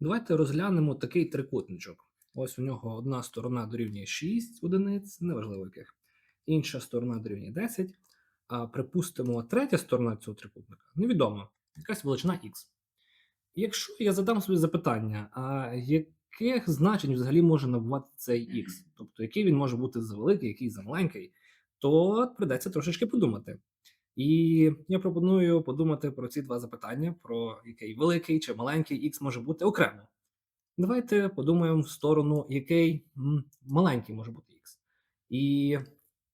Давайте розглянемо такий трикутничок. Ось у нього одна сторона дорівнює 6 одиниць, неважливо яких, інша сторона дорівнює 10. А припустимо, третя сторона цього трикутника невідома, якась величина х. Якщо я задам собі запитання, а яких значень взагалі може набувати цей х? Тобто, який він може бути за великий, який за маленький, то придеться трошечки подумати. І я пропоную подумати про ці два запитання: про який великий чи маленький х може бути окремо. Давайте подумаємо в сторону, який маленький може бути х. І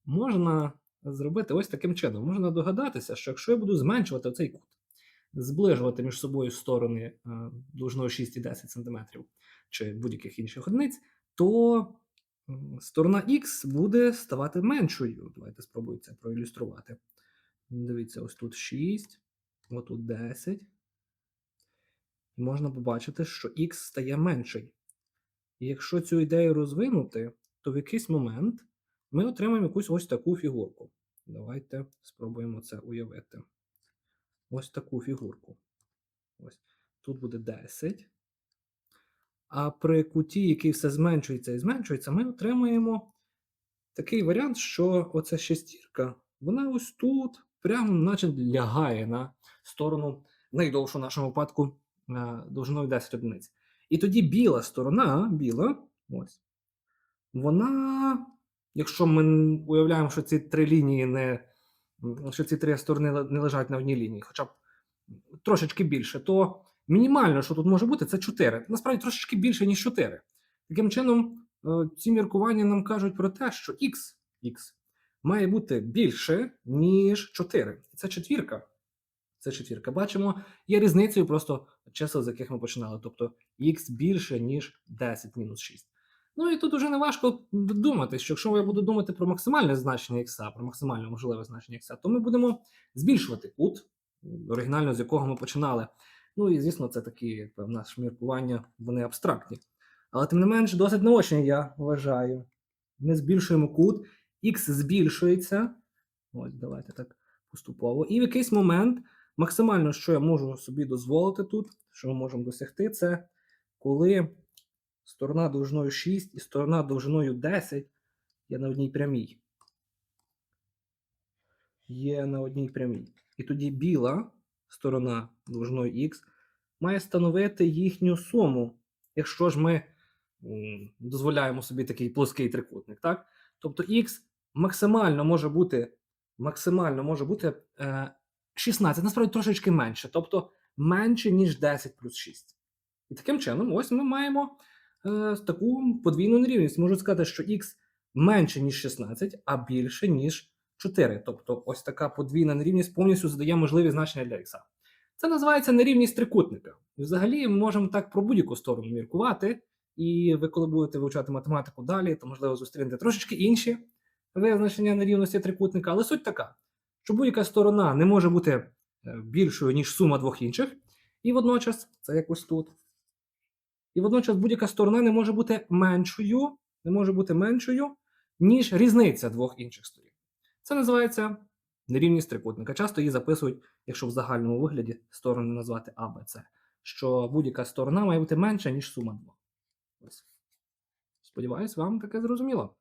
можна зробити ось таким чином. Можна догадатися, що якщо я буду зменшувати цей кут, зближувати між собою сторони е, довжиною 6 і 10 см чи будь-яких інших одиниць, то сторона х буде ставати меншою. Давайте спробую це проілюструвати. Дивіться, ось тут 6, отут 10. І можна побачити, що х стає менший. І якщо цю ідею розвинути, то в якийсь момент ми отримаємо якусь ось таку фігурку. Давайте спробуємо це уявити. Ось таку фігурку. Ось. Тут буде 10. А при куті, який все зменшується і зменшується, ми отримуємо такий варіант, що оця шестірка, вона ось тут прямо наче лягає на сторону найдовшу в нашому випадку е, довжиною 10 одиниць. І тоді біла сторона, біла, ось, вона, якщо ми уявляємо, що ці три лінії не, що ці три сторони не лежать на одній лінії, хоча б трошечки більше, то мінімально, що тут може бути, це 4. Насправді трошечки більше, ніж 4. Таким чином, е, ці міркування нам кажуть про те, що x, x має бути більше, ніж 4. І це четвірка. Це четвірка. Бачимо, є різницею просто чисел, з яких ми починали. Тобто х більше, ніж 10 мінус 6. Ну і тут уже не важко думати, що якщо я буду думати про максимальне значення х, про максимально можливе значення х, то ми будемо збільшувати кут, оригінально з якого ми починали. Ну і звісно, це такі в міркування, вони абстрактні. Але тим не менш, досить наочні, я вважаю. Ми збільшуємо кут, х збільшується. Ось, давайте так поступово. І в якийсь момент максимально, що я можу собі дозволити тут, що ми можемо досягти, це коли сторона довжиною 6 і сторона довжиною 10 є на одній прямій. Є на одній прямій. І тоді біла сторона довжиною х має становити їхню суму, якщо ж ми дозволяємо собі такий плоский трикутник. Так? Тобто х максимально може бути максимально може бути е, 16, насправді трошечки менше, тобто менше, ніж 10 плюс 6. І таким чином, ось ми маємо е, таку подвійну нерівність. Можу сказати, що х менше, ніж 16, а більше, ніж 4. Тобто, ось така подвійна нерівність повністю задає можливі значення для х. Це називається нерівність трикутника. Взагалі ми можемо так про будь-яку сторону міркувати. І ви, коли будете вивчати математику далі, то можливо зустрінете трошечки інші визначення нерівності трикутника, але суть така, що будь-яка сторона не може бути е, більшою, ніж сума двох інших, і водночас, це якось тут. І водночас будь-яка сторона не може бути меншою, не може бути меншою, ніж різниця двох інших сторін. Це називається нерівність трикутника. Часто її записують, якщо в загальному вигляді сторони назвати А, Б, С, що будь-яка сторона має бути менша, ніж сума двох. Ось. Сподіваюсь, вам таке зрозуміло.